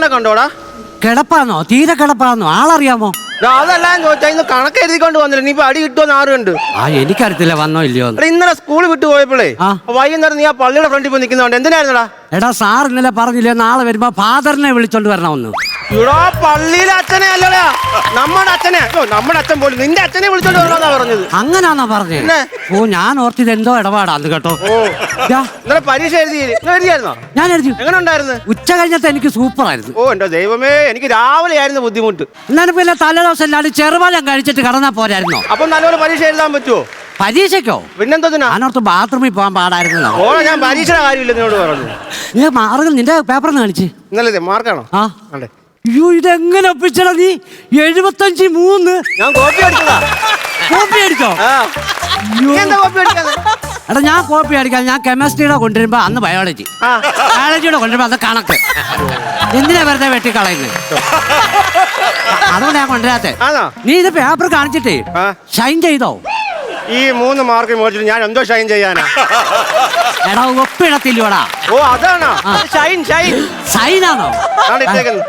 ചാക്കോ കണ്ടോടാ. കിടപ്പാന്നോ? തീരെ കിടപ്പാന്നോ? ആളറിയാമോ? അതെല്ലാം ചോദിച്ചാ ഇന്ന് കണക്ക് എഴുതിക്കൊണ്ട് വന്നില്ല? നീ ഇപ്പൊ അടി കിട്ടുമെന്ന് ആറുണ്ട് ആ എനിക്കറിയത്തില്ല വന്നോ ഇല്ലയോ. എടാ ഇന്നലെ സ്കൂളിൽ വിട്ടു പോയപ്പോഴേ ആ. വൈകുന്നേരം നീ ആ പള്ളിയുടെ ഫ്രണ്ടിൽ പോയി നിൽക്കുന്നതുകൊണ്ട് എന്തിനായിരുന്നടാ? എടാ സാർ ഇന്നലെ പറഞ്ഞില്ലേ നാളെ വരുമ്പോ ഫാദറിനെ വിളിച്ചോണ്ട് വരണമെന്ന്. ഇവിടെ പള്ളിയിലെ അച്ഛനെ അല്ലടാ. നമ്മുടെ അച്ഛനെ. ഓ, നമ്മുടെ അച്ഛൻ പോലും നിന്റെ അച്ഛനെ വിളിച്ചോണ്ട് വരണമെന്നാ പറഞ്ഞത്. അങ്ങനാന്നാ പറഞ്ഞേ. പിന്നെ? ഓ ഞാൻ ഓർത്തിത് എന്തോ ഇടപാടാന്ന് കേട്ടോ. ദാ, ഇന്നലെ പരീക്ഷ എഴുതി ഇന്ന് എഴുതിയായിരുന്നോ? ഞാൻ എഴുതി. എങ്ങനെ ഉണ്ടായിരുന്നു? ഉച്ച കഴിഞ്ഞത്തെ എനിക്ക് സൂപ്പർ ആയിരുന്നു ഓ എന്റെ ദൈവമേ എനിക്ക് രാവിലെ ആയിരുന്നു ബുദ്ധിമുട്ട്. എന്നാലും പിന്നെ തലേദിവസം എല്ലാവരും ചെറുപാലം കഴിച്ചിട്ട് കടന്നാ പോരായിരുന്നോ? അപ്പൊ നല്ലപോലെ പരീക്ഷ എഴുതാൻ പറ്റുമോ പരീക്ഷയ്ക്കോ? പിന്നെന്തോന്നാ ഞാനോർത്ത് ബാത്റൂമിൽ പോകാൻ പാടായിരുന്നു. ഓ ഞാൻ പരീക്ഷയുടെ കാര്യമില്ല നിന്നോട് പറഞ്ഞു. നീ മാർഗം നിന്റെ പേപ്പർ കാണിച്ച്. ഇന്നലെ മാർക്കാണോ? ആ. അതെ അയ്യോ ഇതെങ്ങനെ ഒപ്പിച്ചടാ നീ? എഴുപത്തഞ്ച് മൂന്ന്. ഞാൻ കോപ്പി അടിച്ചതാ. കോപ്പി അടിച്ചോ? ആ. നീ എന്താ കോപ്പി അടിക്കാതെ? എടാ ഞാൻ കോപ്പി അടിക്കാൻ ഞാൻ കെമിസ്ട്രിയുടെ കൊണ്ടുവരുമ്പോ അന്ന് ബയോളജി ആ. ബയോളജിയുടെ കൊണ്ടുവരുമ്പോ അത് കണക്ക്. എന്തിനാ വെറുതെ വെട്ടിക്കളയുന്നത്? അതുകൊണ്ട് ഞാൻ കൊണ്ടുവരാത്തെ. ആണോ? നീ ഇത് പേപ്പർ കാണിച്ചിട്ടേ ആ. ഷൈൻ ചെയ്തോ? ഈ മൂന്ന് മാർക്ക് മേടിച്ചിട്ട് ഞാൻ എന്തോ ഷൈൻ ചെയ്യാനാ? എടാ ഒപ്പിടത്തില്ലോടാ ഓ അതാണോ? ഷൈൻ ഷൈൻ സൈനാണോ ഇട്ടേക്കുന്നത്.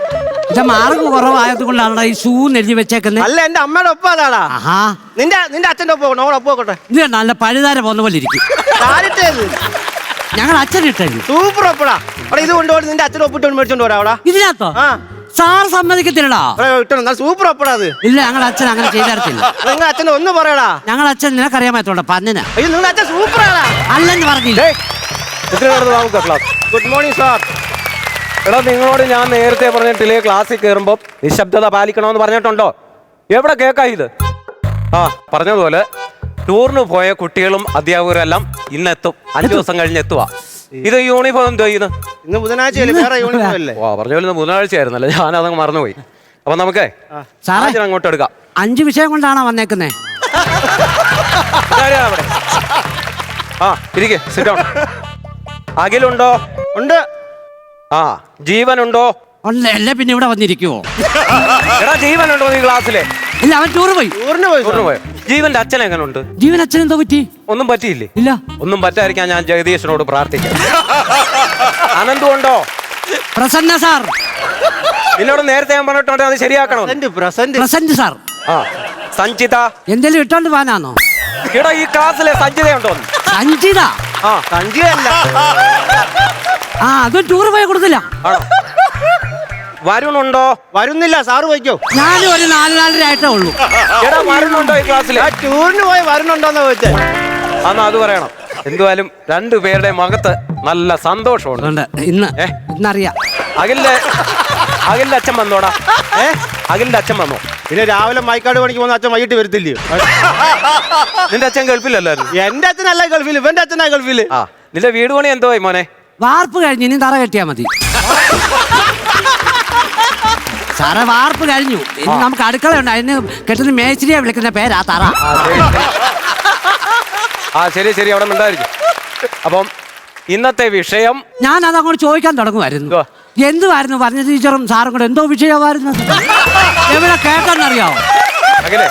ഇത് മാർക്ക് കുറവായത് കൊണ്ടാണ് ഈ ഷൂ എഴുതി വെച്ചേക്കുന്നത് അല്ല എന്റെ അമ്മയുടെ ഒപ്പം അതാടാ. ആഹാ. നിന്റെ നിന്റെ അച്ഛന്റെ ഒപ്പം നോക്കട്ടെ ഒപ്പം നോക്കട്ടെ ഇത് നല്ല പഴുതാര പോകുന്ന പോലെ ഇരിക്കും. ആരിട്ടേത് ഞങ്ങൾ അച്ഛൻ ഇട്ടു സൂപ്പർ ഒപ്പടാ അവിടെ ഇത് കൊണ്ടുപോയി നിന്റെ അച്ഛൻ ഒപ്പിട്ട് മേടിച്ചോണ്ട് പോരാ അവിടെ. ഇതിനകത്തോ? ആ. സാർ സമ്മതിക്കത്തില്ലടാ. സൂപ്പർ ഒപ്പടാ അത്. ഇല്ല ഞങ്ങൾ അച്ഛൻ അങ്ങനെ ചെയ്തരത്തില്ല. നിങ്ങൾ അച്ഛൻ ഒന്ന് പറയടാ. ഞങ്ങൾ അച്ഛൻ നിനക്കറിയാൻ പറ്റോണ്ട പന്നിന. അയ്യോ നിങ്ങൾ അച്ഛൻ സൂപ്പറാടാ അല്ലെന്ന് പറഞ്ഞില്ലേ? ഗുഡ് മോർണിംഗ് സാർ എടാ നിങ്ങളോട് ഞാൻ നേരത്തെ പറഞ്ഞിട്ടില്ലേ ക്ലാസ്സിൽ കയറുമ്പോൾ നിശബ്ദത പാലിക്കണമെന്ന് പറഞ്ഞിട്ടുണ്ടോ? എവിടെ കേൾക്കാ ഇത്? ആ പറഞ്ഞതുപോലെ ടൂറിന് പോയ കുട്ടികളും അധ്യാപകരും എല്ലാം ഇന്നെത്തും. അഞ്ചു ദിവസം കഴിഞ്ഞ് എത്തുക ഇത് യൂണിഫോം എന്തോ ഇന്ന് ഓ പറഞ്ഞ പോലെ ബുധനാഴ്ച ആയിരുന്നല്ലേ ഞാൻ അതങ്ങ് മറന്നുപോയി. അപ്പൊ നമുക്കേ അങ്ങോട്ട് എടുക്കാം. അഞ്ച് വിഷയം കൊണ്ടാണോ വന്നേക്കുന്നേ? ആ ഇരിക്കേ സിറ്റ് ഡൗൺ അഖിലുണ്ടോ? ഉണ്ട്. ആ ജീവനുണ്ടോ? അല്ലേ പിന്നെ ഇവിടെ വന്നിരിക്കുവോ? എടാ ജീവനുണ്ടോ നീ ക്ലാസ്സിലെ? ഇല്ല അവൻ ടൂർ പോയി. ടൂറിന് പോയി ടൂറിന് പോയോ. ജീവന്റെ അച്ഛൻ എങ്ങനെയുണ്ട് ജീവൻ അച്ഛൻ എന്തോ പറ്റി? ഒന്നും പറ്റിയില്ലേ? ഇല്ല. ഒന്നും പറ്റാതിരിക്കാൻ ഞാൻ ജഗദീശനോട് പ്രാർത്ഥിക്കാം. അനന്തുണ്ടോ? പ്രസന്ന സാർ. നിന്നോട് നേരത്തെ ഞാൻ പറഞ്ഞിട്ടുണ്ട് അത് ശരിയാക്കണോ. Present present. Present sir. ആ സഞ്ചിത. എന്തെങ്കിലും ഇട്ടോണ്ട് പോകാനാണോ എടാ ഈ ക്ലാസ്സിലെ സഞ്ചിതയുണ്ടോ സഞ്ചിത? ആ. സഞ്ജയല്ല ആ അത് ടൂർ പോയി കൊടുത്തില്ല. ആണോ? വരുണുണ്ടോ? വരുന്നില്ല സാറ് പോയിക്കോ ഞാനും ഒരു നാല് നാലര ആയിട്ടേ ഉള്ളൂ. എടാ വരുണുണ്ടോ ഈ ക്ലാസ്സിൽ ആ ടൂറിന് പോയി വരുന്നുണ്ടോന്ന് ചോദിച്ചേ. അന്ന് അത് പറയണം. എന്തുവായാലും രണ്ടു പേരുടെ മുഖത്ത് നല്ല സന്തോഷമുണ്ട്. അതുകൊണ്ട് ഇന്ന് ഏ? ഇന്നറിയാം. അഖിലിന്റെ അഖിലിന്റെ അച്ഛൻ വന്നോടാ. ഏ? അഖിലിന്റെ അച്ഛൻ വന്നോ? പിന്നെ രാവിലെ മൈക്കാട് പണിക്ക് പോകുന്ന അച്ഛൻ വൈകിട്ട് വരത്തില്ലയോ? നിന്റെ അച്ഛൻ ഗൾഫിലല്ലായിരുന്നു? എന്റെ അച്ഛനല്ല ഗൾഫിൽ ഇവന്റെ അച്ഛനാ ഗൾഫിൽ ആ നിന്റെ വീട് പണി എന്തോ ആയി മോനെ? വാർപ്പ് കഴിഞ്ഞ് ഇനി തറ കെട്ടിയാ മതി. സാറേ വാർപ്പ് കഴിഞ്ഞു. ഇനി നമുക്ക് അടുക്കള ഉണ്ട്. അതിന് കെട്ടുന്ന മേച്ചിരിയെ വിളിക്കുന്ന പേരാ തറ. ആ, ശരി. ശരി അവിടെ ഉണ്ടായിരിക്കും അപ്പം ഇന്നത്തെ വിഷയം ഞാൻ അത് അങ്ങോട്ട് ചോദിക്കാൻ തുടങ്ങുമായിരുന്നു. എന്തുവാ? എന്തുവായിരുന്നു? പറഞ്ഞ ടീച്ചറും സാറും കൂടെ എന്തോ വിഷയമായിരുന്നു? എവിടെ കേട്ടെന്നറിയാവോ അങ്ങനെ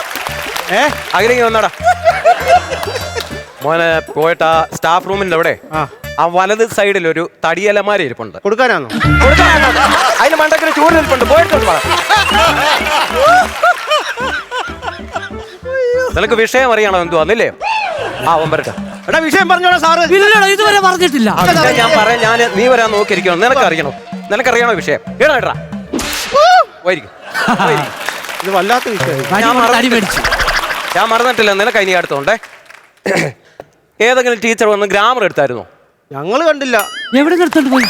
ഏ? അങ്ങനെ വന്നടാ. മോനെ പോയിട്ട് ആ സ്റ്റാഫ് റൂമിന്റെ അവിടെ ആ. വലത് സൈഡിൽ ഒരു തടിയലമാര ഇരിപ്പുണ്ട്. കൊടുക്കാനാണോ കൊടുക്കാനാണോ? അതിന് മണ്ടക്കിന് ചൂട് ഇരിപ്പുണ്ട്. പോയിട്ട് വാ. നിനക്ക് വിഷയം അറിയണം? എന്തുവാന്നില്ലേ ആ അവൻ വരട്ടെ. എടാ വിഷയം പറഞ്ഞോളാം സാറ്. ഇല്ലടാ ഇതുവരെ പറഞ്ഞിട്ടില്ല. ആ വിഷയം ഞാൻ പറയാം. ഞാൻ നീ വരാൻ നോക്കിയിരിക്കണം. നിനക്ക് അറിയണോ നിനക്കറിയണോ വിഷയം? ഏടാ ഏടാ പോയിരിക്കും. പോയിരിക്കും. ഇത് വല്ലാത്ത വിഷയം. ഞാൻ കൊണ്ട് തടി മേടിച്ചു. ഞാൻ മറന്നിട്ടില്ല. നിനക്ക് ഇനി അടുത്തോണ്ടേ. ഏതെങ്കിലും ടീച്ചർ വന്ന് ഗ്രാമർ എടുത്തായിരുന്നോ? ഞങ്ങൾ കണ്ടില്ല. എവിടെ നിർത്തോണ്ട് പോയി?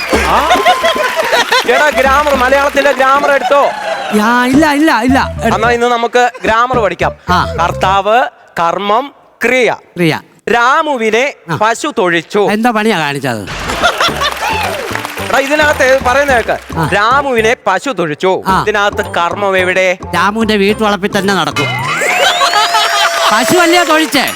എടാ ഗ്രാമർ മലയാളത്തിന്റെ ഗ്രാമർ എടുത്തോ? ഇല്ല ഇല്ല ഇല്ല. എട്- എന്നാ ഇന്ന് നമുക്ക് ഗ്രാമർ പഠിക്കാം. ആ. കർത്താവ് കർമ്മം ക്രിയ. ക്രിയ. രാമുവിനെ പശു തൊഴിച്ചു. എന്താ പണിയാ കാണിച്ചത്? എടാ ഇതിനകത്ത് പറയുന്ന കേക്ക്? ആ. രാമുവിനെ പശു തൊഴിച്ചു. ആ. ഇതിനകത്ത് കർമ്മം എവിടെ? രാമുവിന്റെ വീട്ടുവളപ്പിൽ തന്നെ നടക്കും. പശു അല്ലയോ തൊഴിച്ചേ?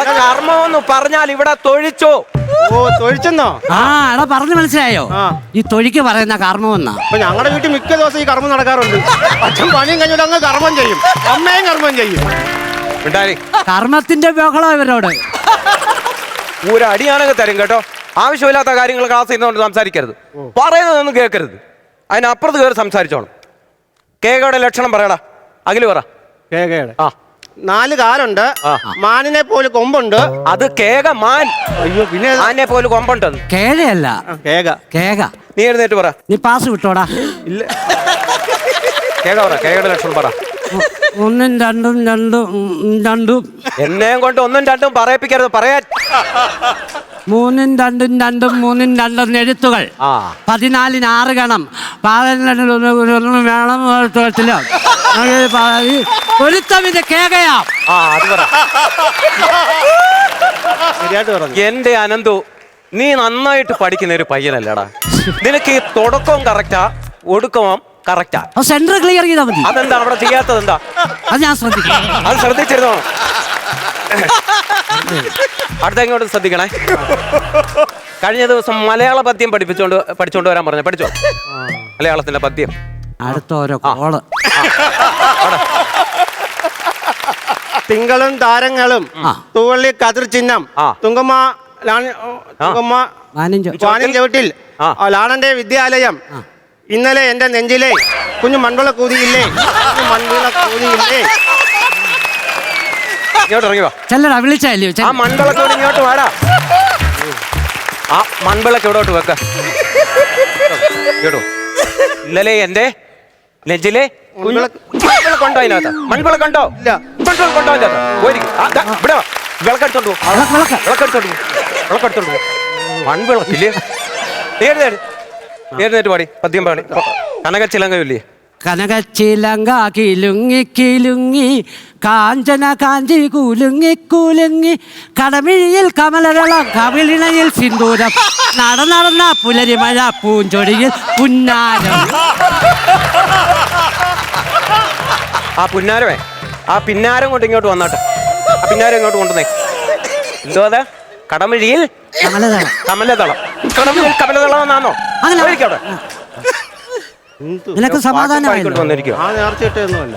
എടാ കർമ്മം എന്ന് പറഞ്ഞാൽ ഇവിടെ തൊഴിച്ചു. ഓ തൊഴിച്ചെന്നോ? ആ എടാ പറഞ്ഞു മനസ്സിലായോ? ആ. ഈ തൊഴിക്ക് പറയുന്ന കർമ്മമെന്നാ അപ്പൊ ഞങ്ങളുടെ വീട്ടിൽ മിക്ക ദിവസം ഈ കർമ്മം നടക്കാറുണ്ട്. അച്ഛൻ പണിയും കഴിഞ്ഞിട്ട് അങ്ങ് കർമ്മം ചെയ്യും. അമ്മയും കർമ്മം ചെയ്യും. കർമ്മത്തിന്റെ ബഹളം ഇവരോട്? ഒരു തരും കേട്ടോ. ആവശ്യമില്ലാത്ത കാര്യങ്ങൾ ക്ലാസ് ചെയ്യുന്നതുകൊണ്ട് സംസാരിക്കരുത്. പറയുന്നതൊന്നും കേൾക്കരുത്. അതിനപ്പുറത്ത് കയറി സംസാരിച്ചോണം. കേകയുടെ ലക്ഷണം പറയടാ. അഖിൽ പറ. കേകയുടെ. ആ. നാല് കാലുണ്ട്. മാനിനെ പോലെ കൊമ്പുണ്ട്. അത് കേക മാൻ. അയ്യോ പിന്നെ മാനിനെ ആനെ പോലെ കൊമ്പുണ്ട് കേഴയല്ല കേക. കേക. നീ എഴുന്നേറ്റ് പറ. നീ പാസ് വിട്ടോടാ. ഇല്ല. കേക പറ കേകയുടെ ലക്ഷണം പറ. ഒന്നും രണ്ടും രണ്ടും രണ്ടും. എന്നെയും കൊണ്ട് ഒന്നും രണ്ടും പറയിപ്പിക്കരുത് പറയാൻ. മൂന്നും രണ്ടും രണ്ടും മൂന്നും രണ്ടും എഴുത്തുകൾ. പതിനാലിന് ആറ് ഗണം. ഒന്ന് വേണം പ- ഒരുത്തമിന്റെ കേകയാ. എന്റെ അനന്തു നീ നന്നായിട്ട് പഠിക്കുന്ന ഒരു പയ്യനല്ലടാ. നിനക്ക് ഈ തുടക്കവും കറക്റ്റാ ഒടുക്കവും കറക്റ്റാ സെന്റർ ക്ലിയർ ചെയ്താൽ മതി. അതെന്താ അവിടെ ചെയ്യാത്തത് എന്താ? അത് ഞാൻ ശ്രദ്ധിക്കാം. അത് ശ്രദ്ധിച്ചിരുന്നോ? അടുത്ത ഇങ്ങോട്ട് ശ്രദ്ധിക്കണേ. കഴിഞ്ഞ ദിവസം മലയാള പദ്യം പഠിപ്പിച്ചോണ്ട് പഠിച്ചോണ്ട് വരാൻ പറഞ്ഞു. പഠിച്ചോ? മലയാളത്തിന്റെ പദ്യം. അടുത്ത ഓരോ കോൾ തിങ്കളും താരങ്ങളും. തൂവള്ളി കതിർ ചിഹ്നം. തുങ്കമ്മ ലാണി- തുങ്കമ്മ ചവിട്ടിൽ ലാണന്റെ വിദ്യാലയം ഇന്നലെ എന്റെ നെഞ്ചിലെ കുഞ്ഞു മൺവിള കൂതിയില്ലേ കുഞ്ഞു മൺവിള കൂതിയില്ലേ ഇങ്ങോട്ട് ഇറങ്ങി വാ. ചെല്ലടാ വിളിച്ചല്ലയോ ആ മൺവിളക്കോട് ഇങ്ങോട്ട് വാടാ. ആ മൺവിളക്ക് ഇവിടോട്ട് വെക്ക. ഇന്നലെ എന്റെ നെഞ്ചിലെ മൺവിളക്ക് മൺവിളക്കുണ്ടോ അതിനകത്ത്? മൺവിളക്കുണ്ടോ ഇല്ല. മൺവിളക്കുണ്ടോ അതിനകത്ത്? ഇവിടെ വാ. വിളക്കെടുത്തോണ്ട്. വിളക്കെടുത്തോണ്ട് പോ. വിളക്കെടുത്തോണ്ട് പോ. മൺവിളക്കില്ലേ ഏഴുന്നേറ്റ് പാടി പദ്യം പാടി. കനകച്ചിലങ്കയില്ലേ കനകച്ചിലങ്ക കിലുങ്ങി കിലുങ്ങി കാഞ്ചന കാഞ്ചി കുലുങ്ങി കുലുങ്ങി കടമിഴിയിൽ കമലകളം കവിളിണയിൽ സിന്ദൂരം നട നടന്ന പുലരിമഴ പൂഞ്ചൊടിയിൽ പുന്നാരം. ആ പുന്നാരമേ ആ പിന്നാരം കൊണ്ട് ഇങ്ങോട്ട് വന്നാട്ടെ. ആ പിന്നാരം ഇങ്ങോട്ട് കൊണ്ടുവന്നേ. എന്തോ അതെ? കടമിഴിയിൽ കമലതളം. കമലതളം. കടമിഴിയിൽ കമലതളം എന്നാണോ അങ്ങനെ. അവിടെ. എന്ത്? നിനക്ക് സമാധാനമായില്ലോ? പാടിക്കൊണ്ട് വന്നിരിക്കുക ആ നേർച്ചയിട്ടൊന്നുമല്ല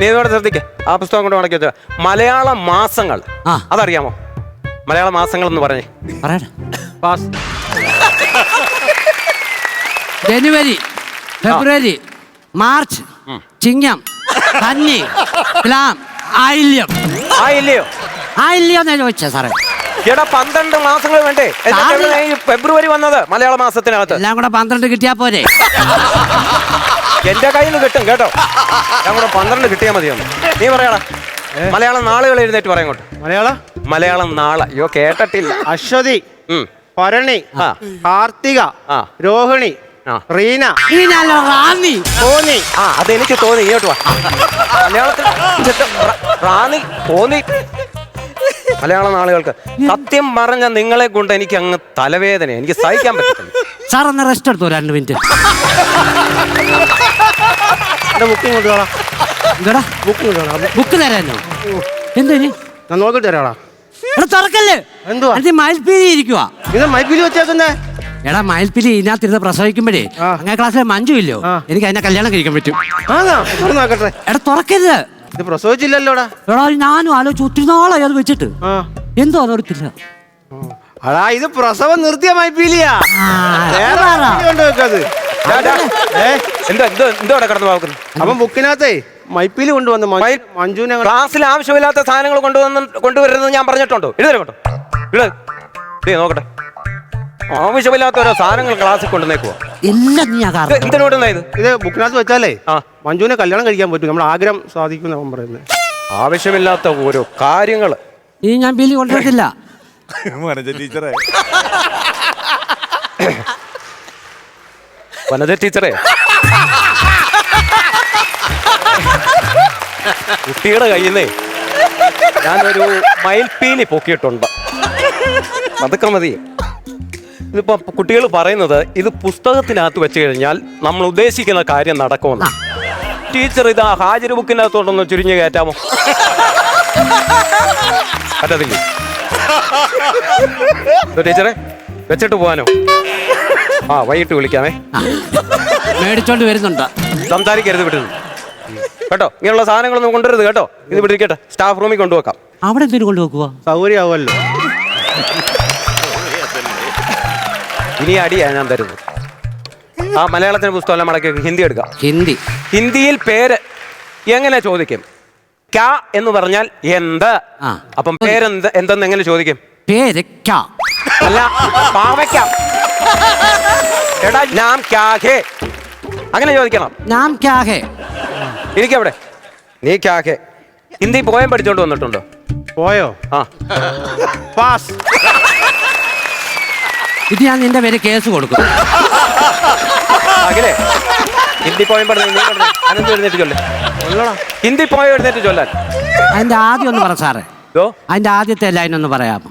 നീ ഇതോടെ ശ്രദ്ധിക്ക. ആ പുസ്തകം കൊണ്ട് മടക്കി വെച്ചാൽ മലയാള മാസങ്ങൾ. ആ. അതറിയാമോ? മലയാള മാസങ്ങൾ എന്ന് പറഞ്ഞേ. പറയടാ. പാസ്. ജനുവരി ഫെബ്രുവരി മാർച്ച് ചിങ്ങം കന്നി ക്ലാം ആയില്യം. ആ ഇല്ലയോ ആയില്യം എന്നാ ചോദിച്ചേ സാറേ. എടാ പന്ത്രണ്ട് മാസങ്ങൾ വേണ്ടേ. ഫെബ്രുവരി വന്നത്? മലയാള മാസത്തിനകത്ത് എല്ലാം കൂടെ പന്ത്രണ്ട് കിട്ടിയാ പോരെ? എന്റെ കയ്യിൽ നിന്ന് കിട്ടും കേട്ടോ. ഞാൻ കൂടെ പന്ത്രണ്ട് കിട്ടിയാൽ മതിയൊന്ന്. നീ പറയടാ. മലയാളം നാളുകൾ എഴുന്നേറ്റ് പറയാം ഇങ്ങോട്ട് മലയാള? മലയാളം നാളെ. അയ്യോ കേട്ടിട്ടില്ല. അശ്വതി പരണി ഭരണി. കാർത്തിക ആ. രോഹിണി. റീന നീ നല്ല റാന്നി. കോന്നി ആ അതെനിക്ക് തോന്നി. ഇങ്ങോട്ട് വാ. മലയാളത്തിൽ ചെത്ത് റ- റാന്നി തോന്നി. മലയാള നാളുകൾക്ക് സത്യം പറഞ്ഞ നിങ്ങളെ കൊണ്ട് എനിക്ക് അങ്ങ് തലവേദന എനിക്ക് സഹിക്കാൻ പറ്റില്ല സാർ ഒന്ന് റെസ്റ്റ് എടുത്തോ രണ്ട് മിനിറ്റ് എന്റെ ബുക്കിംഗ് കൊണ്ടുപോടാ എന്താടാ? ബുക്കിംഗ് കൊണ്ടുപോടാ ബുക്ക് തരാനോ? എന്തിന് ഞാൻ നോക്കിട്ട് തരാടാ. എടാ തുറക്കല്ലേ? എന്തുവാ? അത് മയിൽപ്പീലി ഇരിക്കുവാ. ഇത് മൈപ്പിൽ വെച്ചേക്കുന്നേ എടാ മയിൽപ്പീലി ഇതിനകത്തിരുന്ന് പ്രസവിക്കുമ്പോഴേ. അങ്ങനെ ക്ലാസ്സിലെ മഞ്ജു ഇല്ലോ. എനിക്ക് അതിനെ കല്യാണം കഴിക്കാൻ പറ്റും. എടാ തുറക്കരുത്. ഇത് പ്രസവിച്ചില്ലല്ലോടാ? എടാ ഞാനും ആലോചിച്ചു ഒത്തിരി നാളായി അത് വെച്ചിട്ട്. ആ. എന്തോ അതോടത്തില്ല അടാ ഇത് പ്രസവം നിർത്തിയ മൈപ്പീലിയാ വേറെ. മൈപ്പീലി കൊണ്ട് വെക്കത്. ഡാ, ഡാ. ഏ? എന്തോ എന്തോ എന്തോ അവിടെ പോകുന്നു അപ്പം ബുക്കിനകത്തേ മൈപ്പീലി കൊണ്ടുവന്ന് മഞ്ജു- മൈ- മഞ്ജുവിനെ ക്ലാസ്സിൽ ആവശ്യമില്ലാത്ത സാധനങ്ങൾ കൊണ്ടുവന്ന് കൊണ്ടുവരുന്നത് ഞാൻ പറഞ്ഞിട്ടുണ്ടോ. എഴുതരും കേട്ടോ. ഇട് ദേ നോക്കട്ടെ. ആവശ്യമില്ലാത്ത ഓരോ സാധനങ്ങൾ ക്ലാസ്സിൽ കൊണ്ടുവന്നേക്കുവാ. എല്ലാം നീ ആ ഇത് കാരണം എന്തിനോടുന്നാ ഇത്? ഇത് ബുക്കിനകത്ത് വെച്ചാലേ. ആ. മഞ്ജുവിനെ കല്യാണം കഴിക്കാൻ പറ്റും. നമ്മൾ ആഗ്രഹം സാധിക്കും പറയുന്നത്. ആവശ്യമില്ലാത്ത ഓരോ കാര്യങ്ങൾ ഈ ഞാൻ ബില്ല് കൊണ്ടുവരത്തില്ല. ടീച്ചറെ. വനജ ടീച്ചറെ. കുട്ടിയുടെ കയ്യിൽ നിന്നേ ഞാനൊരു മയിൽപ്പീലി പൊക്കിയിട്ടുണ്ട്. അതൊക്കെ മതി. ഇതിപ്പോ കുട്ടികൾ പറയുന്നത് ഇത് പുസ്തകത്തിനകത്ത് വെച്ച് കഴിഞ്ഞാൽ നമ്മൾ ഉദ്ദേശിക്കുന്ന കാര്യം നടക്കുമെന്ന് ടീച്ചർ ഇതാ ഹാജർ ബുക്കിനകത്തോട്ടൊന്ന് ചുരുങ്ങി കയറ്റാമോ? പറ്റത്തില്ലേ. ടീച്ചറെ വെച്ചിട്ട് പോവാനോ? ആ വൈകിട്ട് വിളിക്കാമേ. മേടിച്ചോണ്ട് വരുന്നുണ്ട്. സംസാരിക്കരുത് വിട്ടു കേട്ടോ ഇങ്ങനെയുള്ള സാധനങ്ങളൊന്നും കൊണ്ടുവരുത് കേട്ടോ. ഇത് വിട്ടിരിക്കട്ടെ സ്റ്റാഫ് റൂമിൽ കൊണ്ടുവെക്കാം. അവിടെ എന്തിനു കൊണ്ടുവെക്കുക സൗകര്യമാവുമല്ലോ. ഇനി അടിയാണ് ഞാൻ തരുന്നത്. ആ മലയാളത്തിന് പുസ്തകം മടക്കി ഹിന്ദി എടുക്കാം. ഹിന്ദി. ഹിന്ദിയിൽ പേര് എങ്ങനെ ചോദിക്കും? ക്യാ എന്ന് പറഞ്ഞാൽ എന്ത്? ആ. അപ്പം പേരെന്ത് എന്തെന്ന് എങ്ങനെ ചോദിക്കും? പേര് ക്യാ. അല്ല പാവയ്ക്ക. എടാ നാം ക്യാ ഹേ അങ്ങനെ ചോദിക്കണം. നാം ക്യാ ഹേ ഇരിക്കവിടെ നീ ക്യാ ഹേ ഹിന്ദി പോയം പഠിച്ചോണ്ട് വന്നിട്ടുണ്ടോ? പോയോ? ആ. പാസ്. ഇത് ഞാൻ നിന്റെ പേര് കേസ് കൊടുക്കും. അഖിലേ ഹിന്ദി പോയം നീ അനന്ത് എഴുന്നേറ്റ് ചൊല്ലേ ഹിന്ദി പോയം എഴുന്നേറ്റ് ചൊല്ലാൻ അതിന്റെ ആദ്യം ഒന്ന് പറ സാറേ. അതിന്റെ ആദ്യത്തെ ലൈൻ ഒന്ന് പറയാമോ?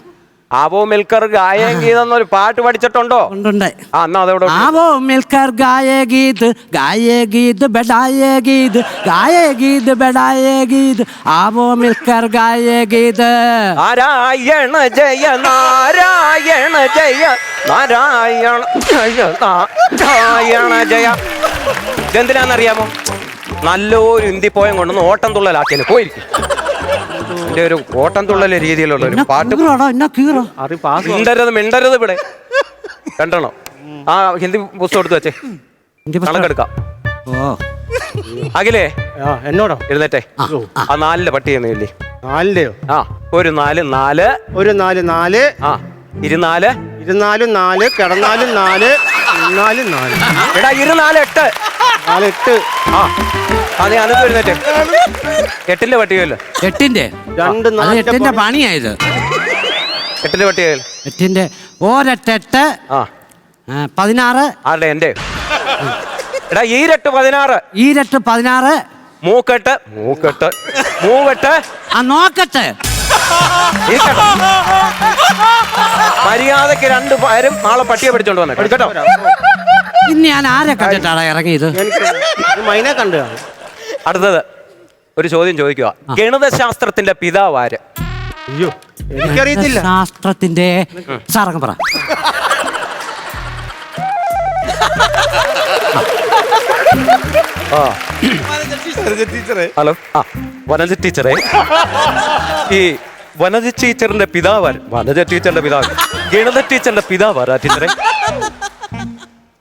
ആവോ മിൽക്കർ ഗായേ ഗീത് എന്നൊരു പാട്ട് പഠിച്ചിട്ടുണ്ടോ? ആ ആവോ മിൽക്കർ ഗായേ ഗീത് ഗായേ ഗീത് ബെഡായേ ഗീത് ഗായേ ഗീത് ബെഡായേ ഗീത് ആവോ മിൽക്കർ ഗായേ ഗീത് നാരായണ ജയ നാരായണ ജയ നാരായണ ജയ നാരായണ ജയ. ഇതെന്തിനാണെന്നറിയാമോ നല്ലൊരു ഇന്ത്യ പോയം കൊണ്ടൊന്ന് ഓട്ടം തുള്ളലാക്കിയല്ലേ പോയിരിക്കും. എന്റെ ഒരു ഓട്ടം തുള്ളൽ രീതിയിലുള്ള ഒരു പാട്ട് കീറോടാ എന്നാ കീറോ? അത് പാസ് മിണ്ടരുത് മിണ്ടരുത് ഇവിടെ. കണ്ടണോ ആ ഹിന്ദി പുസ്തകം എടുത്ത് വെച്ചേ. ഹിന്ദി പുസ്തകം. കണക്കെടുക്കാം അഖിലേ ആ എന്നോടോ? എഴുന്നേറ്റേ. ആ. ആ. പട്ടി എന്നില്ലേ നാലിലെയോ? ആ ഒരു നാല് നാല്. ഒരു നാല് നാല്. ആ ഇരുനാല്. ഇരുന്നാലും നാല് കിടന്നാലും നാല് നിന്നാലും നാല്. എടാ ഇരുനാല് എട്ട്. നാല് എട്ട് ആ അതെ അത് എഴുന്നേറ്റ് എട്ടിന്റെ പട്ടികയല്ലോ എട്ടിന്റെ? രണ്ട് അത് നാലിന്റെ എട്ടിന്റെ പണിയായത്. എട്ടിന്റെ പട്ടികയല്ലോ എട്ടിന്റെ ഒരെട്ടെട്ട് ആ. ആ, പതിനാറ്. ആരുടെ? എന്റെ. എടാ ഈരട്ട് പതിനാറ്. ഈരട്ട് പതിനാറ്. മൂക്കെട്ട്. മൂക്കെട്ട്. മൂവെട്ട്. ആ നോക്കട്ടെ. ഇരിക്കട്ടെ. മര്യാദയ്ക്ക് രണ്ട് പേരും നാളെ പട്ടിയെ പിടിച്ചോണ്ട് വന്നേ കേട്ടോ ഇന്ന് ഞാൻ ആരെ കണ്ടിട്ടാണ് ഇറങ്ങിയത്? മൈനെ കണ്ടു അടുത്തത് ഒരു ചോദ്യം ചോദിക്കുക. ഗണിതശാസ്ത്രത്തിന്റെ പിതാവ് ആര്? അയ്യോ എനിക്കറിയത്തില്ല. ശാസ്ത്രത്തിന്റെ സാറങ്ങ് പറ. ആ. ടീച്ചറെ. ഹലോ. ആ വനജ ടീച്ചറെ. ഈ വനജ ടീച്ചറിന്റെ പിതാവ്? വനജ ടീച്ചറിന്റെ പിതാവ്. ഗണിത ടീച്ചറിന്റെ പിതാവ് ആരാ ടീച്ചറെ?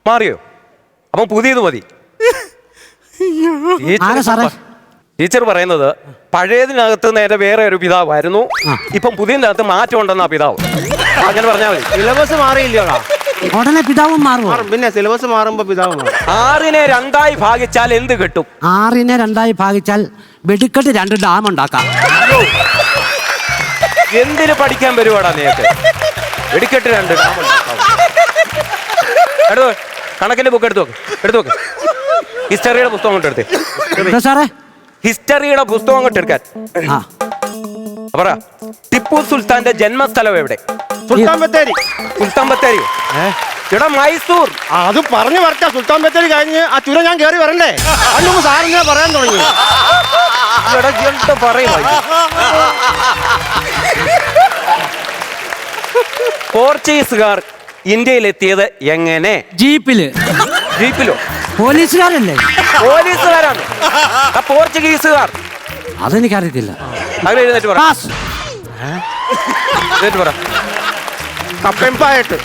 മാറിയോ? അപ്പം പുതിയത് മതി. ടീച്ചർ ആരാ സാറേ? ടീച്ചർ പറയുന്നത് പഴയതിനകത്ത് നേരെ വേറെ ഒരു പിതാവായിരുന്നു. ഇപ്പം പുതിയതിനകത്ത് മാറ്റം ഉണ്ടെന്നാ പിതാവ്. അങ്ങനെ പറഞ്ഞാൽ മതി. സിലബസ് മാറിയില്ലയോടാ. ഉടനെ പിതാവും മാറുമോ മാറും. പിന്നെ സിലബസ് മാറുമ്പോ പിതാവ് മാറും. ആറിനെ രണ്ടായി ഭാഗിച്ചാൽ എന്ത് കിട്ടും? ആറിനെ രണ്ടായി ഭാഗിച്ചാൽ വെടിക്കെട്ട് രണ്ട് ഡാം ഉണ്ടാക്കാം. എന്തിന് പഠിക്കാൻ വരുവാടാ നേരത്തെ വെടിക്കെട്ട് രണ്ട് എടുത്തു കണക്കിന്റെ ബുക്ക് എടുത്തു നോക്ക്. എടുത്തു നോക്ക്. ഹിസ്റ്ററിയുടെ പുസ്തകം അങ്ങോട്ട് എടുത്തേ. സാറേ? ഹിസ്റ്ററിയുടെ പുസ്തകം അങ്ങോട്ട് എടുക്കാൻ. പറ ടിപ്പു സുൽത്താന്റെ ജന്മസ്ഥലം എവിടെ? സുൽത്താൻ ബത്തേരി. സുൽത്താൻ ബത്തേരി. എടാ മൈസൂർ. അത് പറഞ്ഞു വരട്ടെ. സുൽത്താൻ ബത്തേരി കഴിഞ്ഞ് ആ ചുരം ഞാൻ കയറി വരണ്ടേ? അന്നും സാറിനെ പറയാൻ തുടങ്ങി. പോർച്ചുഗീസുകാർ ഇന്ത്യയിലെത്തിയത് എങ്ങനെ? ജീപ്പിൽ. ജീപ്പിലോ? പോലീസുകാരല്ലേ? പോലീസുകാരാണ്. ആ പോർച്ചുഗീസുകാർ. അതെനിക്കറിയത്തില്ല. അങ്ങനെ എഴുന്നേറ്റ് പറ. പാസ്. എഴുന്നേറ്റ് പറ. കപ്പെമ്പായിട്ട്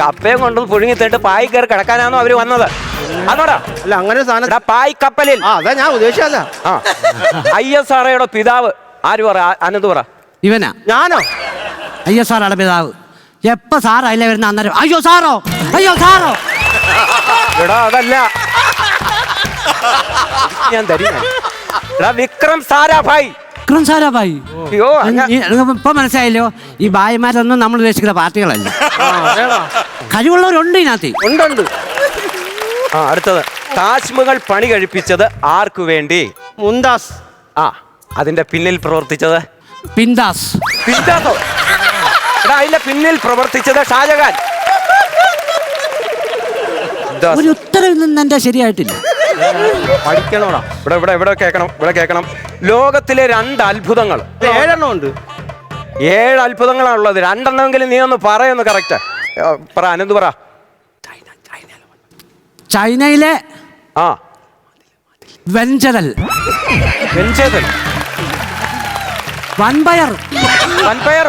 കപ്പയും കൊണ്ട് പുഴുങ്ങി തേട്ട് പായി കയറി കിടക്കാനാണോ അവർ വന്നത്? അതോടാ. അല്ല അങ്ങനെ സാധനം എടാ പായ് കപ്പലിൽ ആ അതാ ഞാൻ ആ. ഐ എസ് പിതാവ്. ആര് പറ? ആ- അനന്ത് പറ. ഇവനാ. ഞാനോ? അയ്യോ സാറാണ് പിതാവ്. എപ്പോ സാർ അതിലെ വരുന്ന അന്നേരം അയ്യോ സാറോ അയ്യോ സാറോ. എടാ അതല്ല. ഞാൻ തരും ഞാൻ. എടാ വിക്രം സാരാഭായ് വിക്രം സാരാഭായി അയ്യോ ഇപ്പൊ മനസ്സിലായല്ലോ ഈ ഭായിമാരൊന്നും നമ്മൾ ഉദ്ദേശിക്കുന്ന പാർട്ടികളല്ല. കഴിവുള്ളവരുണ്ട് ഇതിനകത്ത്. ഉണ്ടുണ്ട്. ആ അടുത്തത്. താജ്മഹൽ പണി കഴിപ്പിച്ചത് ആർക്കു വേണ്ടി? മുന്താസ് ആ അതിന്റെ പിന്നിൽ പ്രവർത്തിച്ചത്? പിന്താസ് പിന്താസോ അതിന്റെ പിന്നിൽ പ്രവർത്തിച്ചത് ഷാജഹാൻ. ഒരു ഉത്തരവിൽ നിന്ന് എന്റെ ശരിയായിട്ടില്ല. പഠിക്കണോടാ? ഇവിടെ ഇവിടെ ഇവിടെ കേൾക്കണം ഇവിടെ കേൾക്കണം ലോകത്തിലെ രണ്ട് അത്ഭുതങ്ങൾ. ഏഴെണ്ണം ഉണ്ട്. ഏഴ് അത്ഭുതങ്ങളാണുള്ളത് രണ്ടെണ്ണമെങ്കിലും നീ ഒന്ന് പറയൊന്ന് കറക്റ്റ് പറ അനന്ത് പറ. ചൈനയിലെ ആ. വെഞ്ചതൽ. വെഞ്ചതൽ. വൻപയർ. വൻപയർ.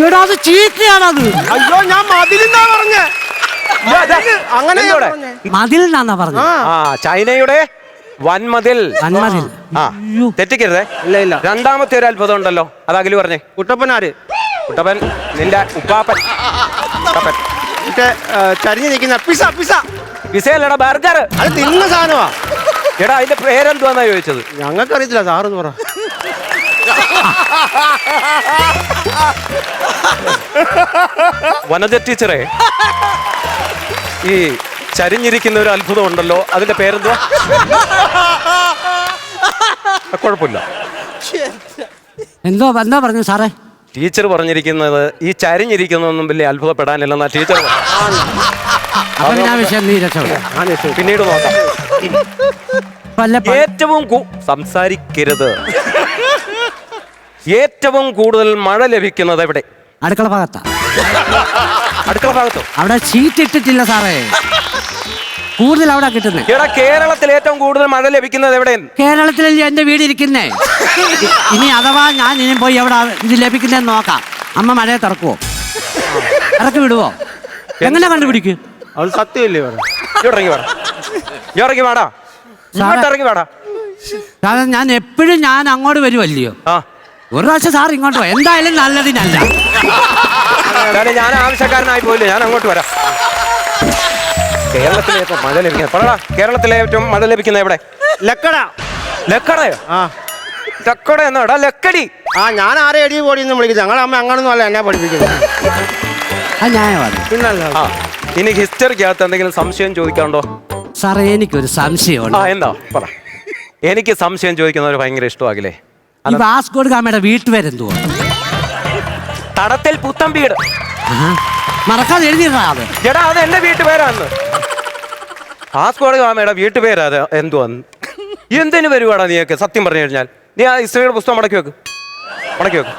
എടാ അത് ചീത്തയാണത് അയ്യോ ഞാൻ മതിലിന്നാ പറഞ്ഞേ. അങ്ങനെ? പറഞ്ഞേ. മതിൽ എന്നാ പറഞ്ഞത് ആ ചൈനയുടെ വൻമതിൽ വൻമതിൽ. ആ അയ്യോ. തെറ്റിക്കരുതേ ഇല്ല ഇല്ല രണ്ടാമത്തെ ഒരു അത്ഭുതം ഉണ്ടല്ലോ അത് അഖിൽ പറഞ്ഞേ കുട്ടപ്പനാര് കുട്ടപ്പൻ നിന്റെ ഉപ്പാപ്പൻ ചരിഞ്ഞു മറ്റേ ചരിഞ്ഞ് നിൽക്കുന്ന പിസ പിസ പിസയല്ലടാ ബർഗർ അത് തിന്ന സാധനമാ എടാ അതിന്റെ പേരെന്തുവാന്നാ ചോദിച്ചത് ഞങ്ങൾക്ക് അറിയത്തില്ല സാറെന്ന് പറ വനജ ടീച്ചറെ ഈ ചരിഞ്ഞിരിക്കുന്ന ഒരു അത്ഭുതം ഉണ്ടല്ലോ. അതിന്റെ പേരെന്തുവാ? കുഴപ്പമില്ല. എന്തോ എന്താ പറഞ്ഞു സാറേ? ടീച്ചർ പറഞ്ഞിരിക്കുന്നത് ഈ ചരിഞ്ഞിരിക്കുന്നൊന്നും വലിയ അത്ഭുതപ്പെടാനില്ലെന്നാ ടീച്ചർ പിന്നീട് നോക്കാം. ഏറ്റവും സംസാരിക്കരുത്. ഏറ്റവും കൂടുതൽ മഴ ലഭിക്കുന്നത് എവിടെ? അടുക്കള ഭാഗത്താ. അടുക്കള ഭാഗത്തോ? അവിടെ ഷീറ്റ് ഇട്ടിട്ടില്ല സാറേ. കൂടുതൽ അവിടെ കിട്ടുന്നേ. ഇവിടെ കേരളത്തിൽ ഏറ്റവും കൂടുതൽ മഴ ലഭിക്കുന്നത് എവിടെ? കേരളത്തിലല്ലേ എന്റെ വീട് ഇരിക്കുന്നേ? ഇനി അഥവാ ഞാൻ ഇനി പോയി എവിടെ ഇത് ലഭിക്കുന്നതെന്ന് നോക്കാം. അമ്മ മഴയെ തുറക്കുവോ? ഇറക്കി വിടുവോ? എങ്ങനെ കണ്ടുപിടിക്കും? അത് സത്യമല്ലേ ഇറങ്ങി വേടാ. ഇറങ്ങി വാടാ. ഇങ്ങോട്ട് ഇറങ്ങി വാടാ. കാരണം ഞാൻ എപ്പോഴും ഞാൻ അങ്ങോട്ട് വരുമല്ലയോ ആ. ഒരു പ്രാവശ്യം സാർ ഇങ്ങോട്ട് എന്തായാലും നല്ലതിനല്ല. കാരണം ഞാൻ ആവശ്യക്കാരനായി പോയില്ല? ഞാൻ അങ്ങോട്ട് വരാം. കേരളത്തിലെ ഏറ്റവും മഴ ലഭിക്കുന്നത് പറടാ കേരളത്തിലെ ഏറ്റവും മഴ ലഭിക്കുന്നത് എവിടെ? ലക്കട. ലക്കടയോ? ആ. ലക്കട എന്നാടാ ലക്കടി. ആ ഞാൻ ആരെ അടി പോടി എന്ന് വിളിക്കുന്നത് ഞങ്ങളെ അമ്മ അങ്ങനൊന്നും അല്ല എന്നെ പഠിപ്പിക്കുന്നത് അത് ന്യായമാണ് പിന്നല്ല. ആ ഇനി ഹിസ്റ്ററിക്കകത്ത് എന്തെങ്കിലും സംശയം ചോദിക്കാണ്ടോ സാറേ എനിക്കൊരു സംശയമുണ്ട്. ആ എന്താ? പറ. എനിക്ക് സംശയം ചോദിക്കുന്നവർ ഭയങ്കര ഇഷ്ടമാകില്ലേ? ഈ വാസ്കോഡ് ഗാമയുടെ വീട്ടുപേരെന്തുവാ? തടത്തിൽ പുത്തൻ വീട്. മറക്കാതെ എഴുതിയിട്ടാ അത്? എടാ അത് എന്റെ വീട്ടുപേരാന്ന്. പാസ്പോർട്ട് ഗാമയുടെ വീട്ടുപേരാ അത് എന്തുവാന്ന്? എന്തിനു വരുവാടാ നീയൊക്കെ? സത്യം പറഞ്ഞു കഴിഞ്ഞാൽ. നീ ആ ഹിസ്റ്ററിയുടെ പുസ്തകം മടക്കി വെക്ക്. മടക്കി വെക്ക്.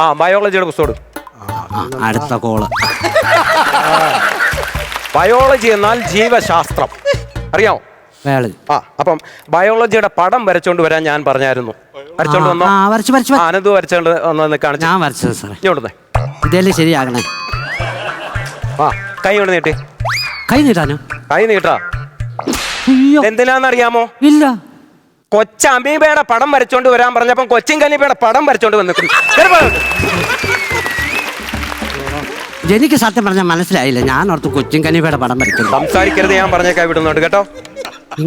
ആ ബയോളജിയുടെ പുസ്തകം അടുത്ത കോൾ. ബയോളജി എന്നാൽ ജീവശാസ്ത്രം. അറിയാമോ? ആ അപ്പം ബയോളജിയുടെ പടം വരച്ചോണ്ട് വരാൻ ഞാൻ പറഞ്ഞായിരുന്നു. വരച്ചോണ്ട് വന്നോ? ആ വരച്ചു വരച്ചു ആ, അനന്തു വരച്ചോണ്ട് വന്നു കാണിച്ചു. ഞാൻ വരച്ചത് സാറേ. ഇങ്ങോട്ടേ ഇതല്ലേ ശരിയാകണേ. ആ കൈ കൊണ്ട് നീട്ടി? കൈ നീട്ടാനോ? കൈ നീട്ടാ. അയ്യോ. എന്തിനാന്നറിയാമോ? ഇല്ല. കൊച്ചമീബയുടെ പടം വരച്ചോണ്ട് വരാൻ പറഞ്ഞപ്പം കൊച്ചിൻ കലീബയുടെ പടം വരച്ചോണ്ട് വന്നിട്ടുണ്ട്. എനിക്ക് സത്യം പറഞ്ഞാൽ മനസ്സിലായില്ല. ഞാൻ ഓർത്ത് കൊച്ചിൻ കനിവയുടെ പടം വരയ്ക്കുന്നു. സംസാരിക്കരുത് ഞാൻ പറഞ്ഞേക്കാൻ വിടുന്നുണ്ട് കേട്ടോ.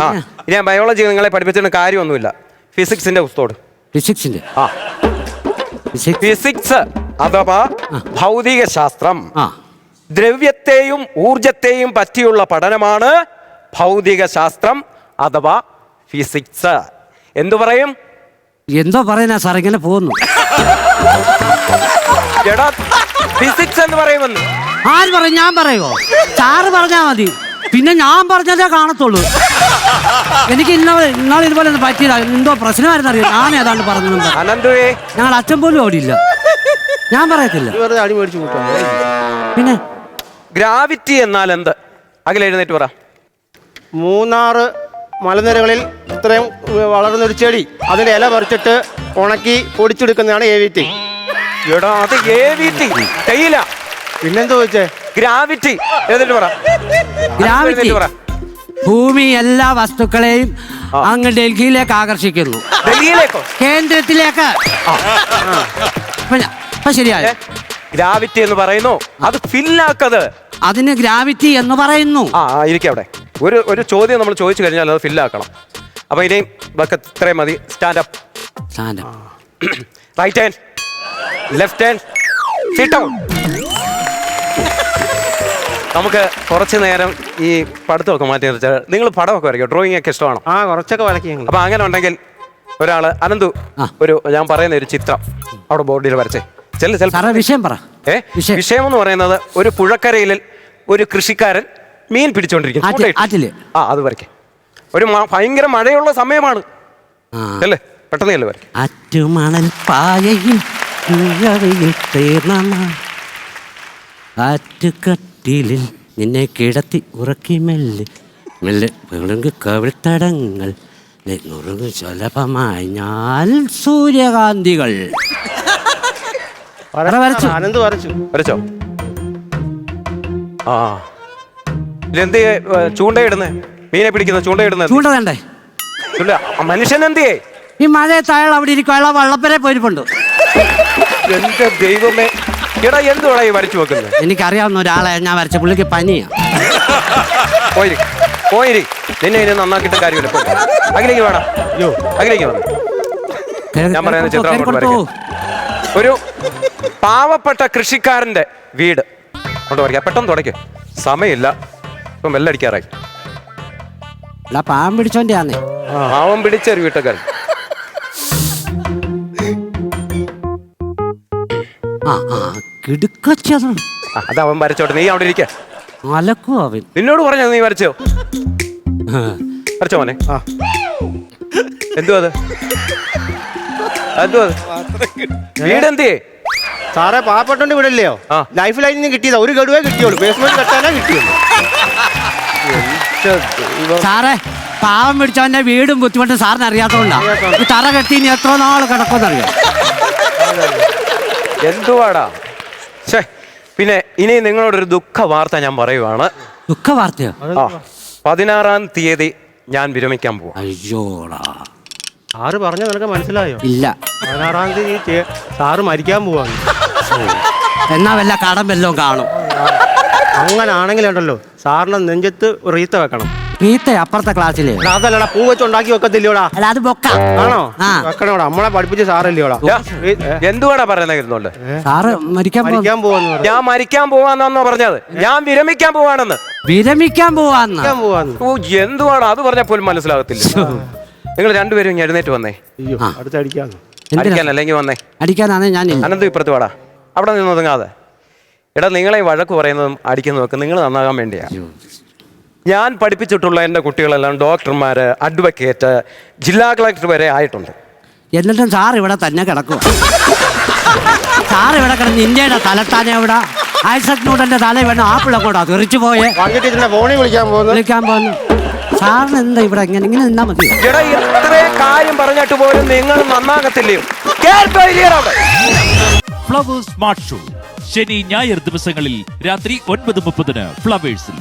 ആ ഇനി ഞാൻ ബയോളജി നിങ്ങളെ പഠിപ്പിച്ചിട്ട് കാര്യമൊന്നുമില്ല. ഫിസിക്സിന്റെ പുസ്തകം ഫിസിക്സിന്റെ ആ. ഫിസിക്സ് അഥവാ ഭൗതിക ശാസ്ത്രം ആ. ദ്രവ്യത്തെയും ഊർജത്തെയും പറ്റിയുള്ള പഠനമാണ് ഭൗതിക ശാസ്ത്രം അഥവാ ഫിസിക്സ്. എന്തു പറയും? എന്തോ പറയുന്ന സാർ ഇങ്ങനെ പോകുന്നു. എടാ ഫിസിക്സ് എന്ന് പറയുമെന്ന്. ആര് പറയും? ഞാൻ പറയുമോ സാറ് പറഞ്ഞാ മതി. പിന്നെ ഞാൻ പറഞ്ഞതേ കാണത്തുള്ളൂ. എനിക്ക് ഇന്ന ഇന്നാൾ ഇതുപോലെ ഒന്ന് പറ്റിയതാ. എന്തോ പ്രശ്നമായിരുന്നു അറിയാം? ഞാൻ ഏതാണ്ട് പറഞ്ഞു അനന്തുവേ ഞങ്ങൾ അച്ഛൻ പോലും ഓടിയില്ല. ഞാൻ പറയത്തില്ല. ഈ വെറുതെ അടി മേടിച്ചു കൂട്ടാ പിന്നെ? ഗ്രാവിറ്റി എന്നാൽ എന്ത്? അകലെ എഴുന്നേറ്റ് പറ. മൂന്നാറ് മലനിരകളിൽ ഇത്രയും വളർന്നൊരു ചെടി. അതിന്റെ ഇല പറിച്ചിട്ട് ഉണക്കി പൊടിച്ചെടുക്കുന്നതാണ് എ വി ടി എടാ അത് എ വി ടി തേയില. പിന്നെന്താ ചോദിച്ചേ ഗ്രാവിറ്റി. എഴുന്നേറ്റ് പറ. ഗ്രാവിറ്റി. എഴുന്നേറ്റ് പറ. ഭൂമി എല്ലാ വസ്തുക്കളെയും അങ്ങ് ഡൽഹിയിലേക്ക് ആകർഷിക്കുന്നു. ഡൽഹിയിലേക്കോ? കേന്ദ്രത്തിലേക്ക്. ഗ്രാവിറ്റി എന്ന് പറയുന്നു. അത് ഫില്ലാക്കത്. അതിന് ഗ്രാവിറ്റി എന്ന് പറയുന്നു. ആ ആ, ഇരിക്കെ അവിടെ. ഒരു ഒരു ചോദ്യം നമ്മൾ ചോദിച്ചു കഴിഞ്ഞാൽ അത് ഫില്ലാക്കണം. അപ്പൊ ഇനിയും ഇതൊക്കെ ഇത്രയും മതി. സ്റ്റാൻഡ് അപ്പ് സാധനം right hand left hand sit നമുക്ക് കുറച്ച് നേരം ഈ പഠിത്തമൊക്കെ മാറ്റി നിർത്തി നിങ്ങൾ പടമൊക്കെ വരയ്ക്കും? ഡ്രോയിങ് ഒക്കെ ഇഷ്ടമാണോ? ആ കുറച്ചൊക്കെ വരയ്ക്കും ഞങ്ങൾ അപ്പൊ അങ്ങനെ ഉണ്ടെങ്കിൽ ഒരാൾ അനന്തു ഒരു ഞാൻ പറയുന്ന ഒരു ചിത്രം അവിടെ ബോർഡിൽ വരച്ചേ. ചില ചില വിഷയം പറ. ഏ? വിഷയം. എന്ന് പറയുന്നത് ഒരു പുഴക്കരയിൽ ഒരു കൃഷിക്കാരൻ മീൻ പിടിച്ചോണ്ടിരിക്കും ആ അത് വരയ്ക്കേ. ഒരു ഭയങ്കര മഴയുള്ള സമയമാണ്. അല്ലേ പെട്ടെന്ന് വരയ്ക്കെ. ആറ്റുമണൽ പായയിൽ ആറ്റുകട്ടിലിൽ നിന്നെ കിടത്തി ഉറക്കി മെല്ലെ. മെല്ലെ വിളുങ്ക് കവിൾത്തടങ്ങൾ. നുറുങ്ങ് സുലഭമായി ഞാൻ സൂര്യകാന്തികൾ. വരച്ചു. അനന്ത് വരച്ചു. വരച്ചോ. ആ. ഇതെന്ത് ചൂണ്ടയിടുന്നേ? മീനെ പിടിക്കുന്ന ചൂണ്ടയിടുന്നത് ചൂണ്ട വേണ്ടേ? ചൂണ്ട. ആ മനുഷ്യൻ എന്തിയേ ഈ മഴയെ താഴെ അവിടെ ഇരിക്കും. അയാൾ വള്ളപ്പരെ പോയിരിപ്പുണ്ട്. എന്റെ ദൈവമേ. എടാ എന്തുവാടാ ഈ വരച്ചു വെക്കുന്നത്? എനിക്കറിയാവുന്ന ഒരാളെ ഞാൻ വരച്ച പുള്ളിക്ക് പനിയാ. പോയിരി പോയിരി. നിന്നെ ഇനി നന്നാക്കിയിട്ട് കാര്യമില്ല പോ. അഖിലേക്ക് വേണം അയ്യോ അഖിലേക്ക് വേണം ഞാൻ പറയുന്ന ചിത്രം അങ്ങോട്ട്. ഒരു പാവപ്പെട്ട കൃഷിക്കാരന്റെ വീട്. കൊണ്ട് വരയ്ക്കാം. പെട്ടെന്ന് തുടയ്ക്ക്. സമയമില്ല. ഇപ്പം വെല്ലടിക്കാറായി എടാ പാവം പിടിച്ചോന്റെ ആന്നേ പാവം പിടിച്ച ഒരു വീട്ടുകാരൻ. ആ ആ കിടുക്കച്ചത് ആ, അത് അവൻ വരച്ചോട്ടെ. നീ അവിടെ ഇരിക്ക. അലക്കോ അവൻ. നിന്നോട് പറഞ്ഞോ നീ വരച്ചോ? വരച്ചോ മോനെ. ആ. എന്തുവാ അത്? എന്തുവാ അത്? വീട് എന്തിയേ സാറേ പാവപ്പെട്ടോണ്ട് വിടില്ലയോ? ആ. ലൈഫ് ലൈനിൽ നിന്ന് കിട്ടിയതാ. ഒരു ഗഡുവേ കിട്ടിയുള്ളൂ. ബേസ്മെന്റ് കെട്ടാനേ കിട്ടിയുള്ളൂ. സാറേ പാവം പിടിച്ചവന്റെ വീടും ബുദ്ധിമുട്ടും സാറിന് അറിയാത്തോണ്ടാ. ഈ തറ കെട്ടി ഇനി എത്ര നാൾ കിടക്കുമെന്നറിയാം എന്തുവാടാ? ഛേ പിന്നെ ഇനി നിങ്ങളോടൊരു ദുഃഖ വാർത്ത ഞാൻ പറയുവാണ്. ദുഃഖ വാർത്തയോ ആ പതിനാറാം തീയതി ഞാൻ വിരമിക്കാൻ പോവാം. അയ്യോടാ. സാറ് പറഞ്ഞ നിനക്ക് മനസ്സിലായോ? ഇല്ല. പതിനാറാം തീയതി ചെ- സാറ് മരിക്കാൻ പോവാണ്. എന്നാ വല്ല കടം വല്ലതും കാണും. അങ്ങനാണെങ്കിലുണ്ടല്ലോ സാറിന് സാറിന്റെ നെഞ്ചത്ത് റീത്ത വെക്കണം. വീത്ത അപ്പുറത്തെ ക്ലാസ്സിൽ. അതല്ലടാ പൂ വെച്ചുണ്ടാക്കി വെക്കത്തില്ലയോടാ. അല്ല അത് ബൊക്ക ആണോ? ആ. വെക്കണോടാ നമ്മളെ പഠിപ്പിച്ച സാറല്ലയോടാ. എന്തുവാടാ പറയുന്നത് ഇരുന്നോണ്ട് സാറ് മരിക്കാൻ പോ മരിക്കാൻ പോവാന്ന് പറഞ്ഞു. ഞാൻ മരിക്കാൻ പോവാന്നാന്നോ പറഞ്ഞത്? ഞാൻ വിരമിക്കാൻ പോവാണെന്ന്. വിരമിക്കാൻ പോവാന്ന്. മരിക്കാൻ പോവാന്ന്. ഓ എന്തുവാണ് അത് പറഞ്ഞാൽ പോലും മനസ്സിലാകത്തില്ല. നിങ്ങൾ രണ്ടുപേരും ഇങ്ങ് എഴുന്നേറ്റ് വന്നേ. അയ്യോ. അടുത്തടിക്കാന്ന്. എന്തിനാ? അടിക്കാൻ അല്ലെങ്കിൽ വന്നേ? അടിക്കാനാണ് ഞാനില്ല അനന്ത് ഇപ്പുറത്ത് വാടാ. അവിടെ നിന്ന് ഒതുങ്ങാതെ. എടാ നിങ്ങളെ ഈ വഴക്ക് പറയുന്നതും അടിക്കുന്നതും ഒക്കെ നിങ്ങൾ നന്നാകാൻ വേണ്ടിയാ. ഞാൻ പഠിപ്പിച്ചിട്ടുള്ള എന്റെ കുട്ടികളെല്ലാം ഡോക്ടർമാർ അഡ്വക്കേറ്റ് ജില്ലാ കളക്ടർ വരെ ആയിട്ടുണ്ട്. എന്നിട്ടും സാർ ഇവിടെ തന്നെ കിടക്കുക സാർ ഇവിടെ കിടന്ന് ഇന്ത്യയുടെ തലത്താനെ ഇവിടെ ഐസക് ന്യൂട്ടന്റെ തല വേണം. ആപ്പിളെ കൂടാ തെറിച്ചു പോയെ. ഫോണിൽ വിളിക്കാൻ പോകുന്നു. വിളിക്കാൻ പോകുന്നു. സാറിന് എന്താ ഇവിടെ ഇങ്ങനെ? ഇങ്ങനെ നിന്നാ മതി. എടാ ഇത്രയും കാര്യം പറഞ്ഞിട്ട് പോലും നിങ്ങൾ നന്നാകത്തില്ലയോ അവിടെ? Flowers smart show. ശനി ഞായർ ദിവസങ്ങളിൽ രാത്രി ഒൻപത് മുപ്പതിന് ഫ്ലവേഴ്സിൽ.